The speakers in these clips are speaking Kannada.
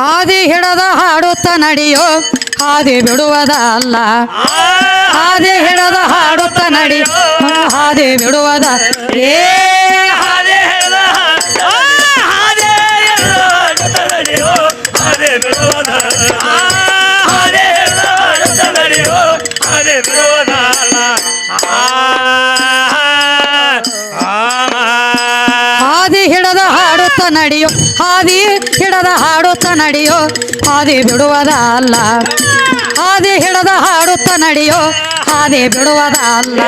ಹಾದಿ ಹಿಡದ ಹಾಡುತ್ತ ನಡೆಯೋ, ಹಾದಿ ಬಿಡುವುದ ಅಲ್ಲ. ಹಾದಿ ಹಿಡದ ಹಾಡುತ್ತ ನಡೆಯೋ, ಹಾದಿ ಬಿಡುವದ ಹಾದಿ ಹಿಡದ ಹಾಡುತ್ತ ನಡೆಯೋ, ಹಾದಿ ಹಿಡದ ಹಾಡುತ್ತ ನಡೆಯೋ ಹಾದಿ ಬಿಡುವುದ ಅಲ್ಲ ಹಾದಿ ಹಿಡದ ಹಾಡುತ್ತ ನಡೆಯೋ ಹಾದಿ ಬಿಡುವುದ ಅಲ್ಲ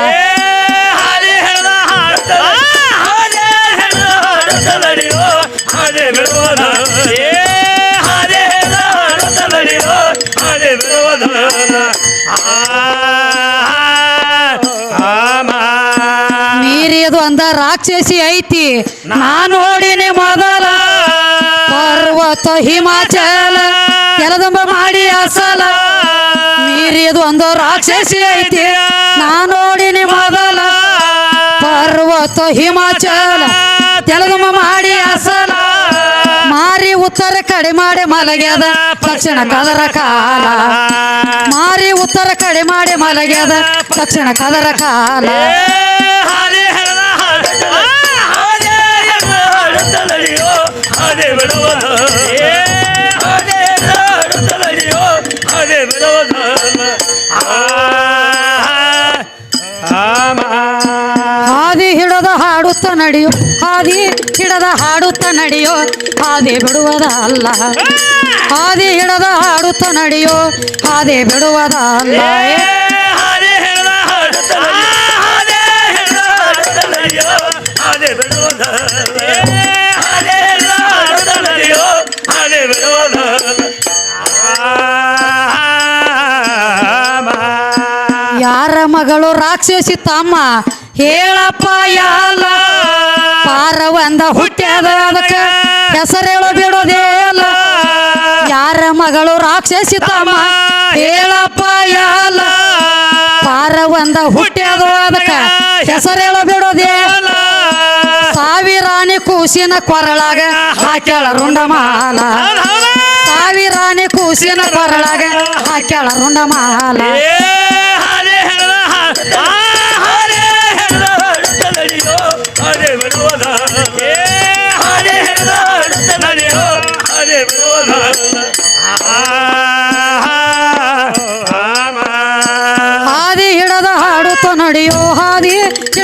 ಮೀರಿಯದು ಅಂದ ರಾಕ್ಷಸಿ ಐತಿ ನಾನು ನೋಡಿನಿ ಮೊದಲ ಪರ್ವತ ಹಿಮಾಚಲ ಕೆಲದಂಬ ಮಾಡಿ ಅಸಲ. ಮೀರಿದು ಒಂದು ರಾಕ್ಷಸಿ ಐತಿ, ನಾ ನೋಡಿನಿ ಮೊದಲ. ಪರ್ವತ ಹಿಮಾಚಲ ಕೆಲದಂಬ ಮಾಡಿ ಅಸಲ. ಮಾರಿ ಉತ್ತರ ಕಡೆ ಮಾಡಿ ಮಲಗ್ಯದ, ದಕ್ಷಿಣ ಕದರ ಕಾಲ. ಮಾರಿ ಉತ್ತರ ಕಡೆ ಮಾಡಿ ಮಲಗ್ಯದ, ದಕ್ಷಿಣ ಕದರ ಕಾಲ. ನಡೆಯೋ ಹಾದಿ ಹಿಡದ ಹಾಡುತ್ತ ನಡೆಯೋ ಹಾದಿ ಬಿಡುವುದ ಅಲ್ಲ ಹಾದಿ ಹಿಡದ ಹಾಡುತ್ತ ನಡೆಯೋ ಹಾದಿ ಬಿಡುವುದ ಅಲ್ಲ ಯಾರ ಮಗಳು ರಾಕ್ಷಸಿ ತಮ್ಮ ಹೇಳಪ್ಪ ಯಾಲ. ಪಾರವಂದ ಹುಟ್ಟ್ಯಾದ ಅದಕ್ಕೆ ಹೆಸರೇಳು ಬಿಡೋದೇಲ ಯಾರ ಮಗಳು ರಾಕ್ಷಸಿ ತಮ್ಮ? ಹೇಳಪ್ಪ ಯಾಲ. ಪಾರವಂದ ಹುಟ್ಟ್ಯಾದ ಅದಕ್ಕೆ ಹೆಸರೇಳು ಬಿಡೋದೇಲ ಸಾವಿರಾಣಿ ಕೂಸಿನ ಕೊರಳಾಗ ಹಾಕ್ಯಾಳ ರುಂಡಮಾಲ. ಸಾವಿರಾಣಿ ಕೂಸಿನ ಕೊರಳಾಗ ಹಾಕ್ಯಾಳ ರುಂಡಮಾಲ.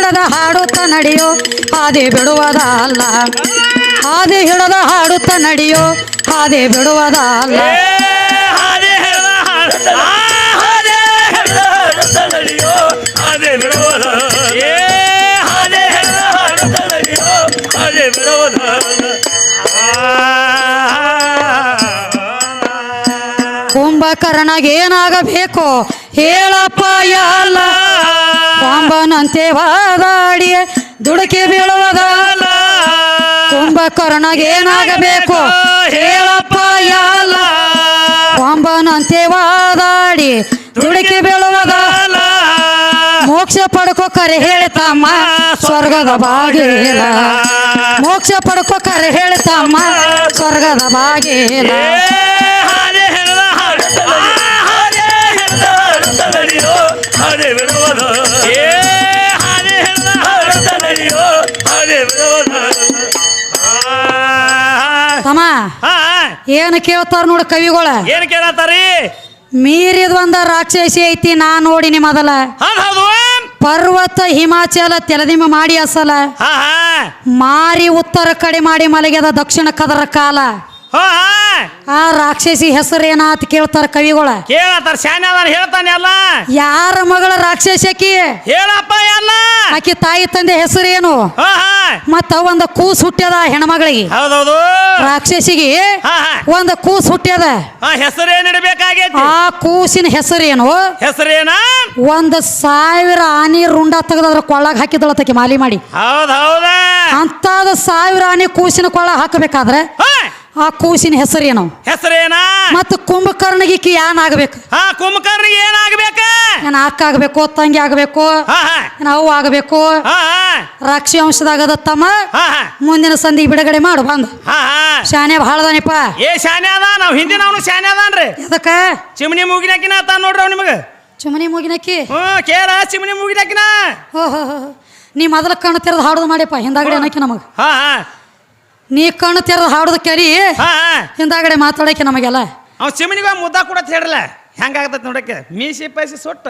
ಹಿಡದ ಹಾಡುತ್ತ ನಡೆಯೋ ಹಾದಿ ಬಿಡುವುದ ಅಲ್ಲ ಹಾದಿ ಹಿಡದ ಹಾಡುತ್ತ ನಡೆಯೋ ಹಾದಿ ಬಿಡುವುದ ಅಲ್ಲ ಏ, ಹಾದೆ ಹೆಣದ ಹಾಡುತ್ತ- ಆ, ಹಾದೆ ಹೆಣದ ಹಾಡುತ್ತ ನಡೆಯೋ, ಹಾದೆ ಬಿಡುವುದ. ಏ, ಹಾದೆ ಹೆಣದ ಹಾಡುತ್ತ ನಡೆಯೋ, ಹಾದೆ ಬಿಡುವುದ. ಆ, ಕುಂಭಕರ್ಣಗ ಏನಾಗಬೇಕು ಹೇಳಪ್ಪ ಯಾಲ ಕೊಂಬನಂತೆ ವಾದಾಡಿ ದುಡುಕಿ ಬೀಳುವುದಲ್ಲ ಏನಾಗಬೇಕು? ಹೇಳಪ್ಪ, ಯಾಲ. ಕೊಂಬನಂತೆ ವಾದಾಡಿ ದುಡುಕಿ ಬೀಳುವುದಲ್ಲ ಮೋಕ್ಷ ಪಡ್ಕೋ ಕರೆ ಹೇಳ್ತಮ್ಮ, ಸ್ವರ್ಗದ ಬಾಗಿಲ ಮೋಕ್ಷ ಪಡ್ಕೋ ಕರೆ ಹೇಳ್ತಮ್ಮ, ಸ್ವರ್ಗದ ಬಾಗಿಲ ಏನು ಕೇಳ್ತಾರ ನೋಡು ಕವಿಗಳ? ಏನ್ ಕೇಳತ್ತಾರಿ? ಮೀರಿದ ಒಂದ ರಾಕ್ಷಸಿ ಐತಿ ನಾ ನೋಡಿನಿ ಮೊದಲ ಹೌದ್ ಹೌದು. ಪರ್ವತ ಹಿಮಾಚಲ ತೆಲದಿಮ ಮಾಡಿ ಅಸಲ. ಹಾ ಹಾ. ಮಾರಿ ಉತ್ತರ ಕಡೆ ಮಾಡಿ ಮಲಗ್ಯದ ದಕ್ಷಿಣ ಕದರ ಕಾಲ. ಹೋ ಹಾ. ಆ ರಾಕ್ಷಸಿ ಹೆಸರೇನಾತ್ ಕೇಳ್ತಾರ ಕವಿಗಳ? ಕೇಳತ್ತಾರ ಶಾನೆ ಹೇಳ್ತಾನೆ ಅಲ್ಲ. ಯಾರ ಮಗಳ ರಾಕ್ಷಸಿ ಆಕಿ ಹೇಳಪ್ಪ ಎಲ್ಲ. ಆಕಿ ತಾಯಿ ತಂದೆ ಹೆಸರೇನು ಏನು? ಹಾ. ಮತ್ತ ಒಂದ ಕೂಸ್ ಹುಟ್ಟ್ಯದ ಹೆಣ್ಮಗಳಿಗೆ. ಹೌದೌದು. ರಾಕ್ಷಸಿಗೆ ಹಾ ಹಾ. ಒಂದ ಕೂಸ್ ಹುಟ್ಟ್ಯದ. ಹೆಸರೇನ್ ಇಡಬೇಕಾಗೈತಿ? ಆ ಕೂಸಿನ ಹೆಸರೇನು ಹೆಸರೇನ ಒಂದ್ ಸಾವಿರ ಆನಿ ರುಂಡ ತೆಗೆದ್ರ ಕೊಳ್ಳಾಗ ಹಾಕಿದಳತಕ್ಕೆ ಮಾಲಿ ಮಾಡಿ. ಹೌದ್ ಹೌದ? ಅಂತಾದ ಸಾವಿರ ಆನಿ ಕೂಸಿನ ಕೊಳ್ಳ ಹಾಕಬೇಕಾದ್ರೆ ಹಾ ಆ ಕೂಸಿನ ಹೆಸರೇನು? ಹೆಸರೇನ? ಮತ್ತು ಕುಂಭಕರ್ಣಿಗೆ ಏನಾಗಬೇಕು ಆಗ್ಬೇಕು ಹಾ ಕುಂಭಕರ್ಣಿ ಏನಾಗಬೇಕು? ನಾನು ಅಕ್ಕ ಆಗ್ಬೇಕು ತಂಗಿ ಆಗ್ಬೇಕು ನಾವು ಆಗ್ಬೇಕು ರಾಕ್ಷಿ ವಂಶದಾಗ ತಮ್ಮ ಮುಂದಿನ ಸಂಧಿ ಬಿಡುಗಡೆ ಮಾಡು ಬಂದು. ಶಾನೆ ಭಾಳದನಿಪ್ಪ ಏ ಶಾನೆ ಅದ? ನಾವು ಹಿಂದಿನ ಅವನು ಶಾನೆ ಅದಾನ್ರಿ. ಅದಕ್ಕ ಚಿಮಣಿ ಮೂಗಿನಾಕಿನ ಆತ ನೋಡ್ರಿ ಅವ್ ನಿಮಗೆ. ಚುಮನಿ ಮುಗಿನಕ್ಕಿ? ಹ್ಞೂ ಕೇಳ ಚಿಮಣಿ ಮೂಗಿನಾಕಿನ. ಹೋ ಹೋ ಹೋ. ನೀ ಮೊದಲ ಕಣ್ಣು ತೆರೆದು ಹಾಡೋದು ಮಾಡಿಪ್ಪ ಹಿಂದಾಗಡೆ ಅನ್ನಕ್ಕೆ ನಮಗೆ. ಹಾ. ನೀ ಕಣ್ಣು ತೆರೆದು ಹಾಡೋದು ಕರಿ ಹಾ ಹಿಂದಾಗಡೆ ಮಾತಾಡಕ್ಕೆ ನಮಗೆಲ್ಲ. ಅವ್ ಚಿಮಣಿಗ ಮುದ್ದ ಕೂಡ ಹೇಳಲ್ಲ ಹೆಂಗಾಗತ್ತ ನೋಡಕ್ಕೆ? ಮೀಸಿ ಪೈಸಿ ಸೊಟ್ಟ.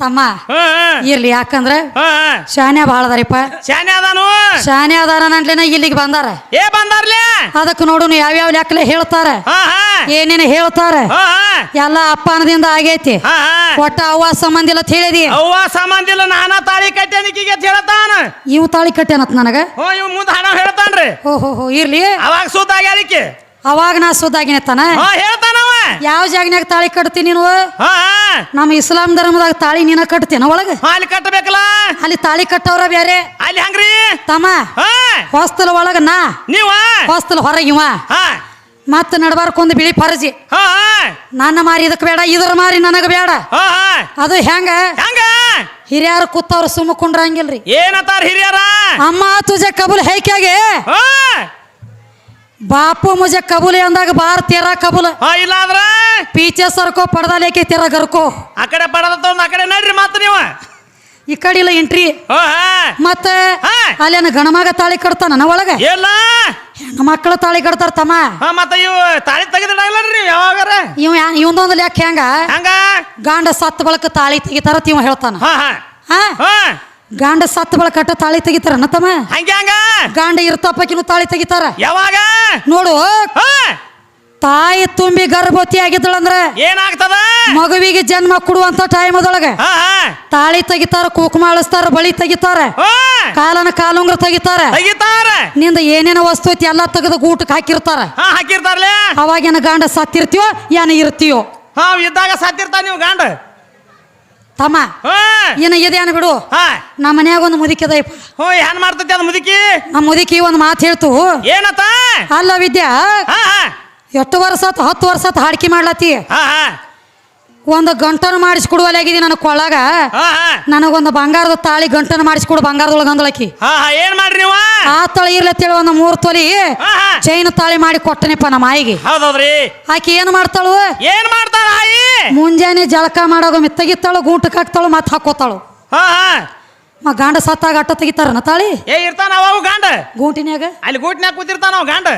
ತಮ್ಮ. ಹಾ ಹಾ. ಇರ್ಲಿ ಯಾಕಂದ್ರೆ ಹಾ ಹಾ. ಶಾನೆ ಭಾಳದಾರಿಪ್ಪ ಶಾನೆ ಅದಾನು? ಶಾನೆ ಅದಾರ ನನ್ಲೇನ ಇಲ್ಲಿಗೆ ಬಂದಾರ. ಏ ಬಂದಾರ್ಲೆ? ಅದಕ್ಕೆ ನೋಡುನು ಯಾವ್ಯಾವ ಲೆಕ್ಕಲೆ ಹೇಳ್ತಾರ. ಹಾ ಹಾ. ಏನೇನು ಹೇಳ್ತಾರ. ಹಾ ಹಾ. ಎಲ್ಲ ಅಪ್ಪನದಿಂದ ಆಗೈತಿ. ಹಾ ಹಾ. ಒಟ್ಟ ಅವ್ವ ಸಂಬಂಧ ಇಲ್ಲ ಅಂತ ಹೇಳಿದಿ. ಅವ್ವ ಸಂಬಂಧಿಲ್ಲ ನಾನಾ ತಾಳಿ ಕಟ್ಟೆನಿಕಿಗೆ ಅಂತ ಹೇಳ್ತಾನ. ಇವು ತಾಳಿ ಕಟ್ಟೇನತ್ ನನಗ? ಓ ಇವ್ ಮುಂದೆ ಹಣ ಹೇಳ್ತಾನ್ರಿ. ರೀ ಹೋ ಹೋ ಇರ್ಲಿ. ಅವಾಗ ಸುದ್ದ ಆಗ್ಯಾರಿಕೆ ಅವಾಗ ನಾ ಸುದ್ದಾಗಿನತ್ತಾನ ಹಾ ಹೇಳ್ತಾನವ ಯಾವ ಜಾಗನ್ಯಾಗ ತಾಳಿ ಕಟ್ತೀನಿ ನೀನು? ಹಾ. ನಮ್ಮ ಇಸ್ಲಾಂ ಧರ್ಮದಾಗ ತಾಳಿ ನೀನ ಕಟ್ತೇನ ಒಳಗ? ಅಲ್ಲಿ ಕಟ್ಟಬೇಕಲ್ಲ? ಅಲ್ಲಿ ತಾಳಿ ಕಟ್ಟವ್ರ ಬೇರೆ ಅಲ್ಲಿ ಹಂಗ್ರಿ? ತಮ್ಮ ಹಾ. ಹೊಸ್ತಲ್ ಒಳಗ ನಾ. ನೀವ? ಹೊಸ್ತಲ್ ಹೊರಗೆ ಇವ. ಹಾ. ಮತ್ತ ನಡಬಾರ್ಕೊಂದು ಬಿಳಿ ಫರ್ಜಿ ಹಾ ನನ್ನ ಮಾರಿ ಇದಕ್ಕೆ ಬೇಡ ಇದ್ರ ಮಾರಿ ನನಗ ಬೇಡ. ಹಾ ಅದು ಹೆಂಗ? ಹೆಂಗ? ಹಿರಿಯರು ಕೂತವ್ರು ಸುಮ್ಮ ಕುಂಡ್ರಂಗಿಲ್ರಿ. ಏನತ್ತಾರ ಹಿರಿಯರ? ಅಮ್ಮ ತುಜ ಕಬುಲ್ ಹೈಕ್ಯಾಗೆ? ಹಾ. ಬಾಪು ಮುಜೆ ಕಬೂಲಿ ಅಂದಾಗ ಬಾರ್ ತೇರ ಕಬೂಲ. ಹಾ ಇಲ್ಲ ಆದ್ರ? ಪೀಚೆ ಸರ್ಕೋ ಪಡ್ದಾಲೇಕೆ ತೆರ ಗರ್ಕೋ. ಆ ಕಡೆ ಪಡದ ತಗೊಂಡ್ ಆ ಕಡೆ ನಡ್ರಿ ಮತ್ತ ನೀವು. ಈ ಕಡೆ ಇಲ್ಲ ಎಂಟ್ರಿ ಹಾ ಹಾ. ಮತ್ತ ಹಾ. ಅಲ್ಲೇನ ಗಣಮಗ ತಾಳಿ ಕಟ್ತಾನ ಒಳಗ? ಎಲ್ಲ? ಹೆಣ್ಣು ಮಕ್ಕಳು ತಾಳಿ ಕಟ್ತಾರ ತಮ್ಮ. ಹಾ ಮತ್ತ ಇವು ತಾಳಿ ತೆಗೆದಿಡಲ್ಲ ಯಾವಾಗಾರ? ಇವ ಇವಂದೊಂದು ಲೆಕ್ಕ ಹೆಂಗ? ಹಂಗ? ಗಾಂಡ ಸತ್ ಬಳಕ ತಾಳಿ ತೆಗಿತಾರ ಇವ ಹೇಳ್ತಾನ. ಹಾ ಹಾ. ಹಾ? ಹಾ. ಗಾಂಡ ಸತ್ತ ಬಳಕ ಕಟ್ಟ ತಾಳಿ ತೆಗಿತಾರ ತಮ್ಮ? ಹಂಗೆ ಹಂಗ. ಗಾಂಡ ಇರ್ತಪ್ಪಕಿನೂ ತಾಳಿ ತೆಗಿತಾರ. ಯಾವಾಗ? ನೋಡು. ತಾಯಿ ತುಂಬಿ ಗರ್ಭವತಿ ಆಗಿದ್ದಳಂದ್ರ ಏನಾಗ್ತದ? ಮಗುವಿಗೆ ಜನ್ಮ ಕೊಡುವಂತ ಟೈಮ್ ಅದೊಳಗ ತಾಳಿ ತೆಗಿತಾರ ಕುಕುಮ ಅಳಿಸ್ತಾರ ಬಳಿ ತೆಗಿತಾರ ಕಾಲನ ಕಾಲುಂಗ್ರ ತೆಗಿತಾರ. ನಿಂದ ಏನೇನ ವಸ್ತು ಐತಿ ಎಲ್ಲಾ ತೆಗೆದು ಊಟಕ್ಕೆ ಹಾಕಿರ್ತಾರ. ಹಾಕಿರ್ತಾರಲೇ. ಅವಾಗೇನ ಗಾಂಡ ಸತ್ತಿರ್ತೀವೋ ಏನ ಇರ್ತೀಯೋ. ಹಾ ಇದ್ದಾಗ ಸತ್ತಿರ್ತಾರ ನೀವು ಗಂಡ. ತಮ್ಮ ಏನ ಇದೇನು ಬಿಡು. ಹಾ! ನಮ್ಮ ಮನ್ಯಾಗ ಒಂದು ಮುದುಕಿ ಹೋ ಏನ್ ಮಾಡ್ತೈತಿ ಅದ್ ಮುದುಕಿ? ನಮ್ಮ ಮುದುಕಿ ಒಂದು ಮಾತು ಹೇಳ್ತು. ಏನತ್ತ? ಅಲ್ಲ ವಿದ್ಯಾ ಹಾ ಹಾ! ಎಷ್ಟು ವರ್ಷ ಆತ್ ಹತ್ತು ವರ್ಷ ಆತ್ ಹಾಡ್ಕಿ ಮಾಡ್ಲತ್ತಿ? ಹಾ ಹಾ! ಒಂದು ಗಂಟನ ಮಾಡಿಸ್ಕೊಡುವಲ್ಲಾಗಿದಿ ನನ್ನ ಕೊಳ್ಳಾಗ ಹಾ ನನಗೊಂದು ಬಂಗಾರದ ತಾಳಿ ಗಂಟನ ಮಾಡಿಸ್ಕೊಡು ಬಂಗಾರದೊಳಗೆ ಅಂದಳಕಿ ಏನ್ ಮಾಡ್ರಿ ನೀವು? ಆ ತಳಿ ಇರ್ಲತ್ತೇಳಿ ಒಂದು ಮೂರು ತೊಲಿ ಚೈನ ತಾಳಿ ಮಾಡಿ ಕೊಟ್ಟನಿಪ್ಪ ನಮ್ಮ ಆಯಿಗೆ. ಹೌದೌದ್ರಿ. ಆಕಿ ಏನು ಮಾಡ್ತಾಳು? ಏನ್ ಮಾಡ್ತಾಳ ಆಯಿ? ಮುಂಜಾನೆ ಜಳಕ ಮಾಡಾಗ ಮೆತ್ತಗಿತ್ತಾಳು ಗೂಟಕ್ಕೆ ಹಾಕ್ತಾಳು ಮತ್ತೆ ಹಾಕೋತಾಳು ಮ ಗಂಡ ಸತ್ತಾಗ ಅಟ್ಟ ತೆಗಿತಾರನ ತಾಳಿ? ಏ ಇರ್ತಾನ ಅವ ಗಾಂಡ. ಗೂಟಿನ್ಯಾಗ? ಅಲ್ಲಿ ಗೂಟಿನ್ಯಾಗ ಕೂತಿರ್ತಾನ ಅವ ಗಂಡ.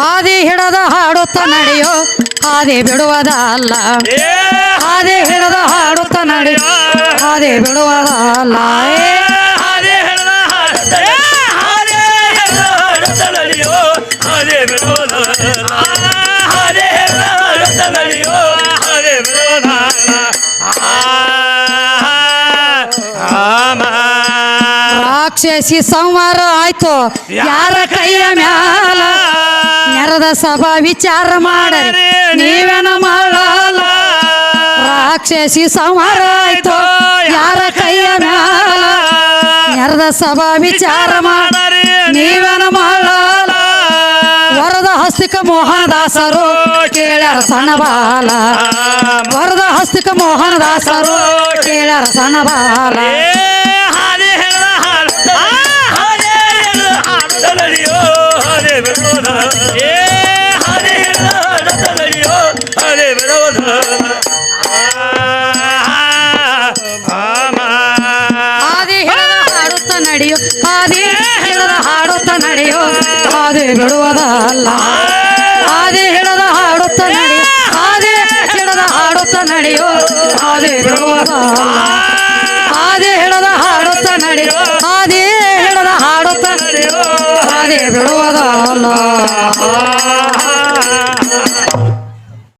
ಹಾದಿ ಹಿಡದ ಹಾಡುತ್ತ ನಡೆಯೋ ಹಾದಿ ಬಿಡುವುದ ಅಲ್ಲ. ಹಾದಿ ಹಿಡದ ಹಾಡುತ್ತ ನಡೆಯೋ ಹಾದಿ ಬಿಡುವುದ ಅಲ್ಲ. ರಾಕ್ಷಸಿ ಸಂವಾರ ಆಯ್ತು. ಯಾರ ಕೈಯ ಮ್ಯಾಲ? ನೆರದ ಸಭಾ ವಿಚಾರ ಮಾಡರಿ ನೀವೇನ ಮಾಡಲ್ಲ ರಾಕ್ಷಸಿ ಸಂಹಾರ ಆಯ್ತು. ಯಾರ ಕೈಯ ಮ್ಯಾಲ? ನೆರದ ಸಭಾ ವಿಚಾರ ಮಾಡರಿ ನೀವೇನ ಮಾಡಲ್ಲ ವರದ ಹಸ್ತಿಕ ಮೋಹನದಾಸರು ಕೇಳ್ಯಾರ ಸಣಬಾಲ ಬಾಲ. ವರದ ಹಸ್ತಿಕ ಮೋಹನದಾಸರು ಕೇಳ್ಯಾರ ಸಣ್ಣ ಹಾದಿ ಹಿಡದ ಹಾಡುತ್ತ ನಡೆಯೋ ಹಾದಿ ಹಿಡದ ಹಾಡುತ್ತ ನಡೆಯೋ ಹಾದಿ ಹಾದಿ ಹಿಡಿದ ಹಾಡುತ್ತ ನಡೆಯೋ ಹಾದಿ ಹಿಡದ ಹಾಡುತ್ತ ನಡೆಯೋ ಹಾದಿ ಬಿಡುವುದಲ್ಲ